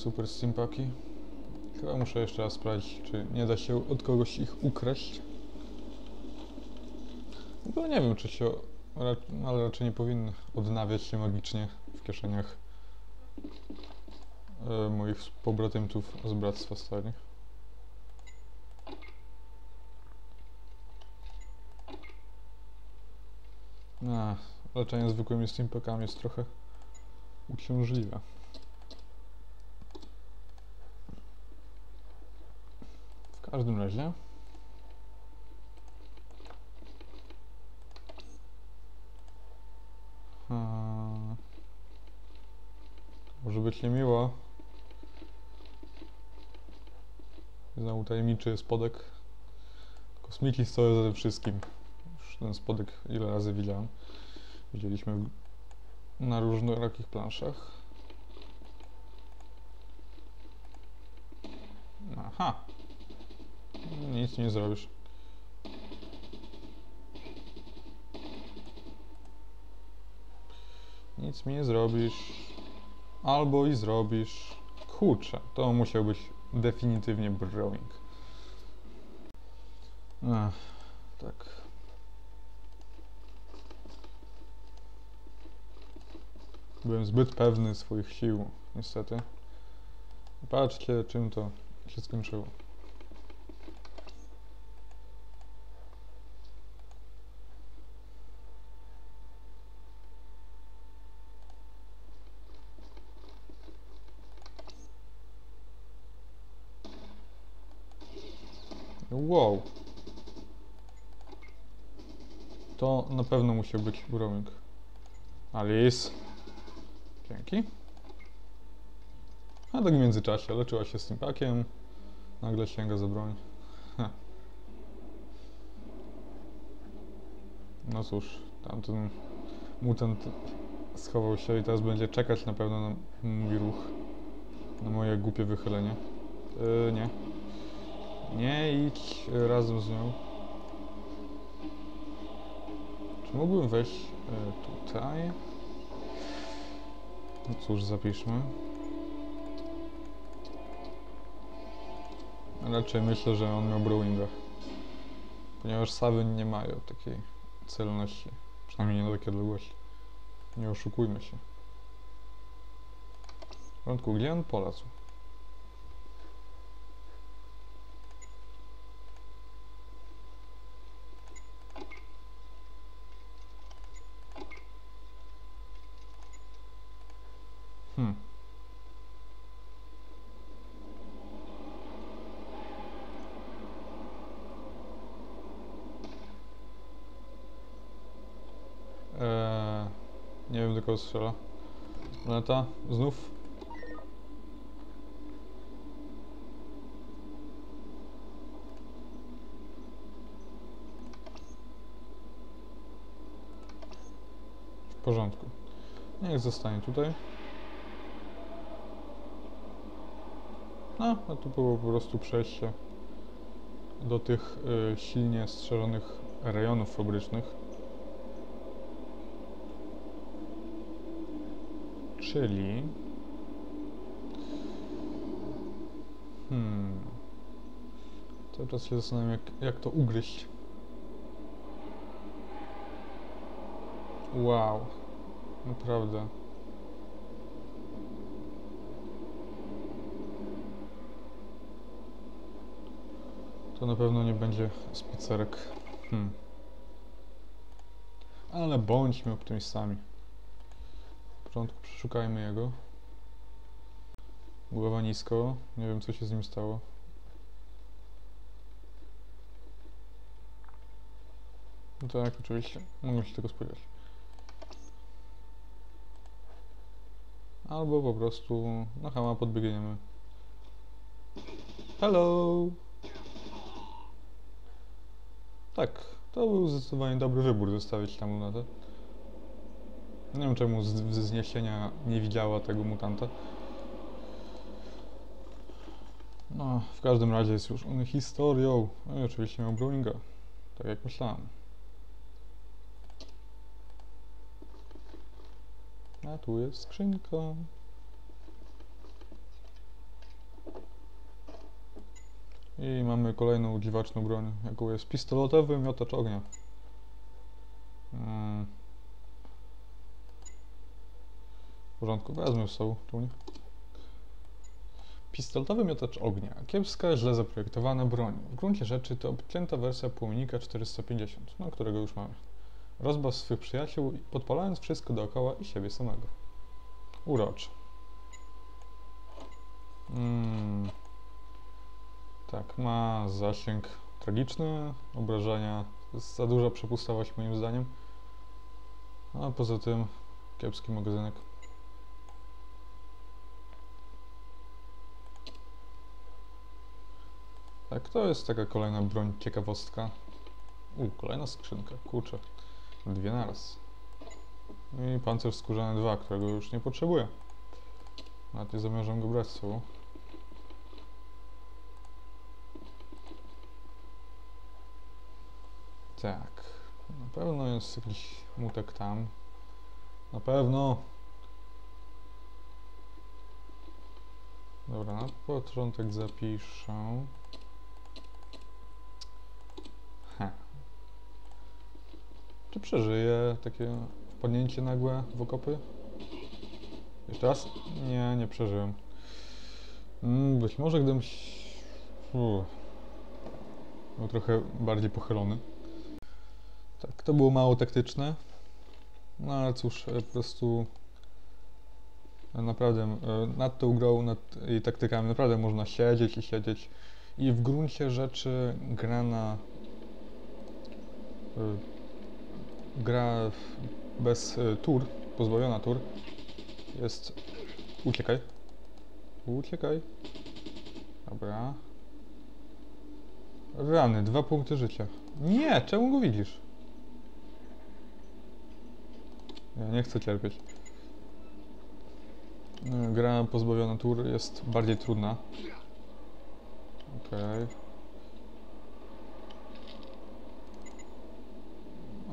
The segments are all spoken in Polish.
super steampaki. Chyba muszę jeszcze raz sprawdzić, czy nie da się od kogoś ich ukraść. Bo nie wiem, czy się, ale raczej nie powinny odnawiać się magicznie w kieszeniach e, moich pobratymców z Bractwa Starych. A, leczenie zwykłymi steampakami jest trochę uciążliwe. Każdym razie. Hmm. Może być niemiło. Znowu tajemniczy spodek. Kosmiki stoją za wszystkim. Już ten spodek ile razy widziałem. Widzieliśmy na różnorakich planszach. Aha. Nic nie zrobisz. Nic mi nie zrobisz. Albo i zrobisz. Kurczę, to musiał być definitywnie brewing. Ech, tak. Byłem zbyt pewny swoich sił, niestety. Patrzcie, czym to się skończyło. Wow. To na pewno musiał być growing. Alice. Dzięki. A tak w międzyczasie leczyła się z tym pakiem. Nagle sięga za broń. Ha. No cóż, tamten mutant schował się i teraz będzie czekać na pewno na mój ruch. Na moje głupie wychylenie. Yy, nie. Nie idź razem z nią. Czy mógłbym wejść e, tutaj? No cóż, zapiszmy. Raczej myślę, że on miał Brewinga. Ponieważ Sawy nie mają takiej celności. Przynajmniej nie na takie odległości. Nie oszukujmy się. W porządku, gdzie on polazł? Hmm. Eee, kogo strzela. Planeta, znów. W porządku. Niech zostanie tutaj. No, a tu było po prostu przejście do tych y, silnie strzeżonych rejonów fabrycznych. Czyli... Hmm... Cały czas się zastanawiam, jak, jak to ugryźć. Wow. Naprawdę. To na pewno nie będzie spicerek. Hmm. Ale bądźmy optymistami. Początku przeszukajmy jego. Głowa nisko. Nie wiem co się z nim stało. No tak, oczywiście. Mogę się tego spodziewać. Albo po prostu na chama podbiegniemy. Hello! Tak, to był zdecydowanie dobry wybór zostawić tam lunatę. Nie wiem czemu z, z zniesienia nie widziała tego mutanta. No, w każdym razie jest już on historią. No i oczywiście miał Browninga, tak jak myślałem. A tu jest skrzynka. I mamy kolejną dziwaczną broń, jaką jest pistoletowy miotacz ognia. Porządku, wezmę z sobą, nie? Pistoletowy miotacz ognia. Kiepska, źle zaprojektowana broń. W gruncie rzeczy to obcięta wersja płomnika 450, no którego już mamy. Rozbaw swych przyjaciół, podpalając wszystko dookoła i siebie samego. Uroczy. Mm. Tak, ma zasięg tragiczny, obrażenia, za duża przepustowość moim zdaniem. A poza tym kiepski magazynek. Tak, to jest taka kolejna broń, ciekawostka. U, kolejna skrzynka, kurczę. Dwie naraz. I pancerz skórzany 2, którego już nie potrzebuję. Nawet nie zamierzam go brać z sobą. Tak. Na pewno jest jakiś mutek tam. Na pewno. Dobra, na początek zapiszę. Czy przeżyję takie wpadnięcie nagłe w okopy? Jeszcze raz? Nie, nie przeżyłem. Mm, być może gdybym... Uff. Był trochę bardziej pochylony. Tak, to było mało taktyczne. No ale cóż, e, po prostu e, naprawdę e, nad tą grą, nad jej taktykami naprawdę można siedzieć i siedzieć. I w gruncie rzeczy gra na gra bez e, tur, pozbawiona tur jest uciekaj. Uciekaj. Dobra. Rany, dwa punkty życia. Nie, czemu go widzisz? Ja nie chcę cierpieć. Gra pozbawiona tur jest bardziej trudna. Okej.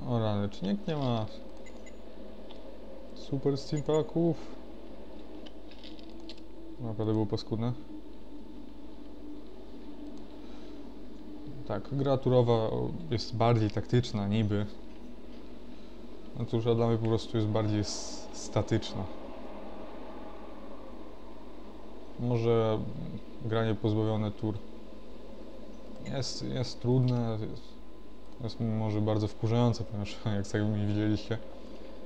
O rany, czy nikt nie ma super steampaków? Naprawdę było paskudne. Tak, gra turowa jest bardziej taktyczna niby. No cóż, a dla mnie po prostu jest bardziej statyczna. Może granie pozbawione tur jest, jest trudne, jest, jest może bardzo wkurzające, ponieważ jak sami widzieliście,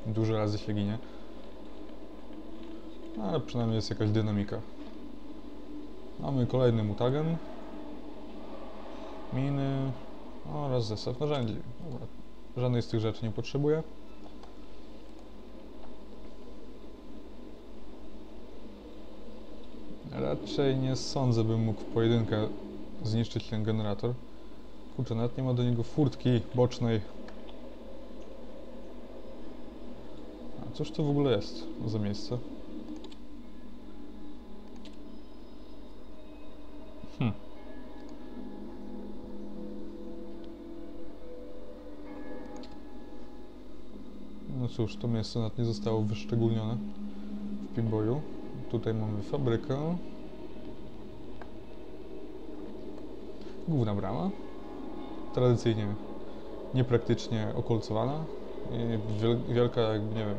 dużo razy się ginie. No, Ale przynajmniej jest jakaś dynamika. Mamy kolejny mutagen. Miny oraz zestaw narzędzi. Dobra. Żadnej z tych rzeczy nie potrzebuję. Raczej nie sądzę, bym mógł w pojedynkę zniszczyć ten generator. Kurczę, nawet nie ma do niego furtki bocznej. A cóż to w ogóle jest za miejsce? Hm. No cóż, to miejsce nawet nie zostało wyszczególnione w Pinboyu. Tutaj mamy fabrykę. Główna brama. Tradycyjnie niepraktycznie okolcowana. I wiel wielka, jakby nie wiem.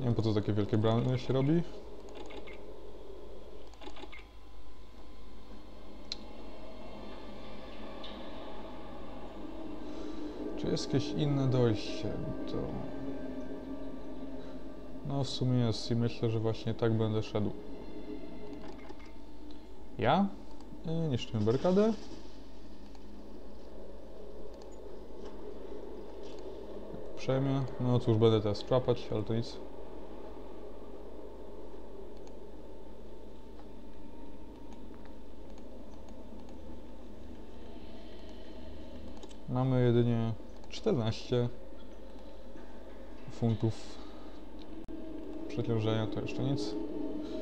Nie wiem po co takie wielkie bramy się robi. Czy jest jakieś inne dojście do... No w sumie jest i myślę, że właśnie tak będę szedł. Ja y, niszczymy barykadę. Przejmę. No cóż, będę teraz trapać, ale to nic. Mamy jedynie 14 funtów przeciążenia, to jeszcze nic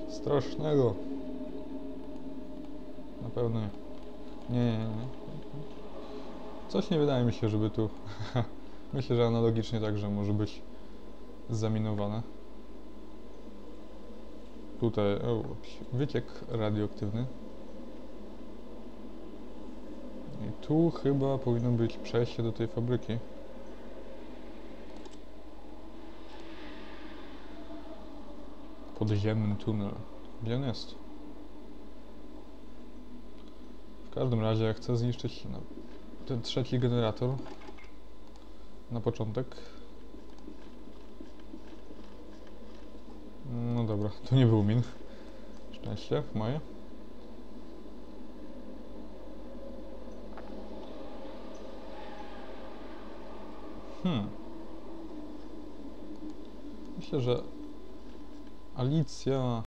strasznego. Na pewno nie. Nie, nie, nie. Coś nie wydaje mi się, żeby tu... Myślę, że analogicznie także może być zaminowane. Tutaj o, wyciek radioaktywny. I tu chyba powinno być przejście do tej fabryki. Podziemny tunel. Gdzie on jest? W każdym razie chcę zniszczyć no, ten trzeci generator na początek. No dobra, to nie był min. Szczęście moje. Hmm. Myślę, że Alicja